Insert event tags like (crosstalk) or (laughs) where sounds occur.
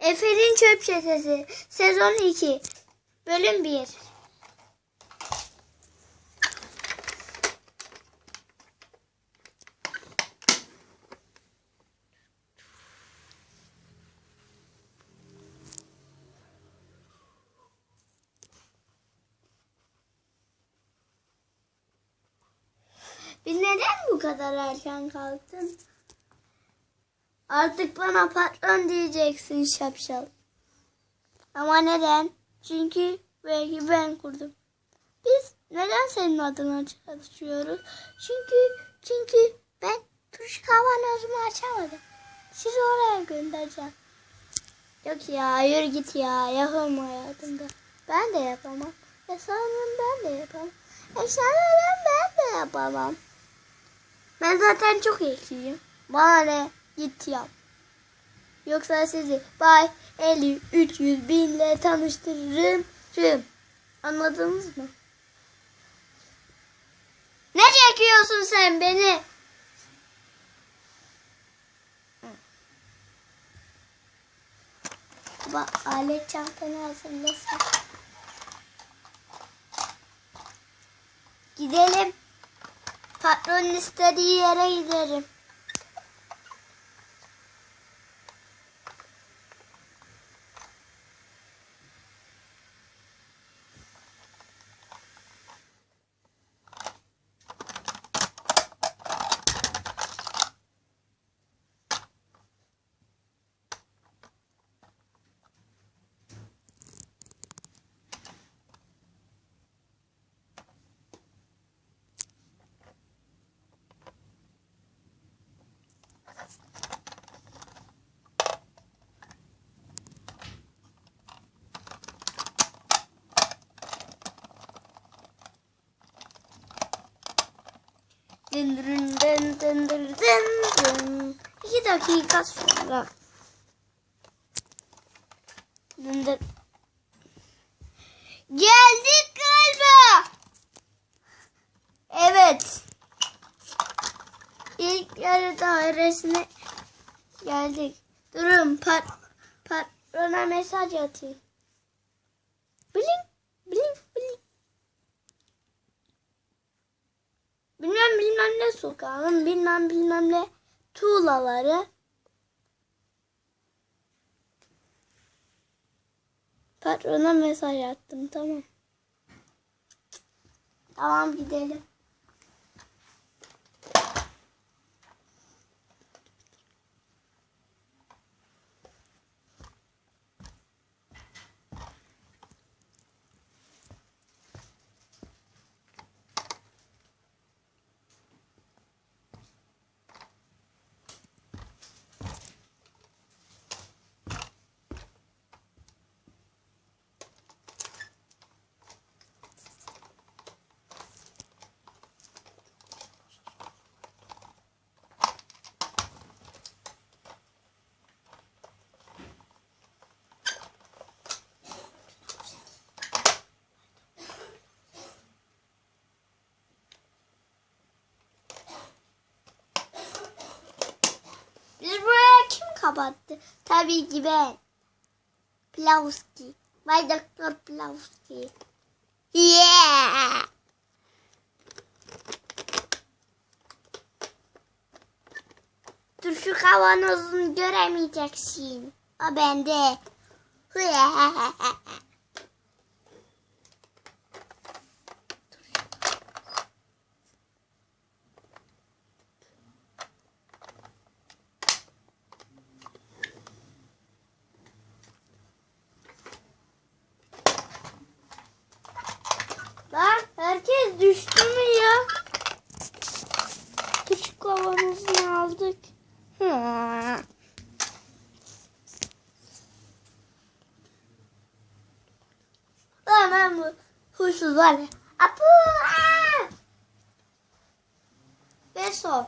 Efe'nin Çöp Çetesi Sezon 2 Bölüm 1 Bir neden bu kadar erken kalktın? Artık bana patron diyeceksin şapşal. Ama neden? Çünkü belki ben kurdum. Biz neden senin adına çalışıyoruz? Çünkü çünkü ben tuş kavanozumu açamadım. Sizi oraya göndereceğim. Yok ya yürü git ya yapamam hayatımda. Ben de yapamam. E sanırım ben de yapamam. E sanırım ben de yapamam. Ben zaten çok iyiyim. Bana ne? Git yap. Yoksa sizi bay 50 300 binle tanıştırırım. Rım. Anladınız mı? Ne çekiyorsun sen beni? Bak alet çantanı hazırlasın. Gidelim. Patronun istediği yere giderim. Dın dın dın dın dın dın. İki dakika sonra. Dın. Geldik galiba. Evet. İlk yarı dairesine geldik. Durun pat, patrona mesaj atayım. Blink blink. Bilmem ne sokağın bilmem bilmem ne tuğlaları. Patrona mesaj attım tamam. Tamam gidelim. Kapattı? Tabii ki ben. Plavski. Bay Doktor Plavski. Yeah! Dur şu kavanozunu göremeyeceksin. O bende. (laughs) Kavanozunu aldık. Lan ben bu huysuz var ya. Apu! aa! Beso.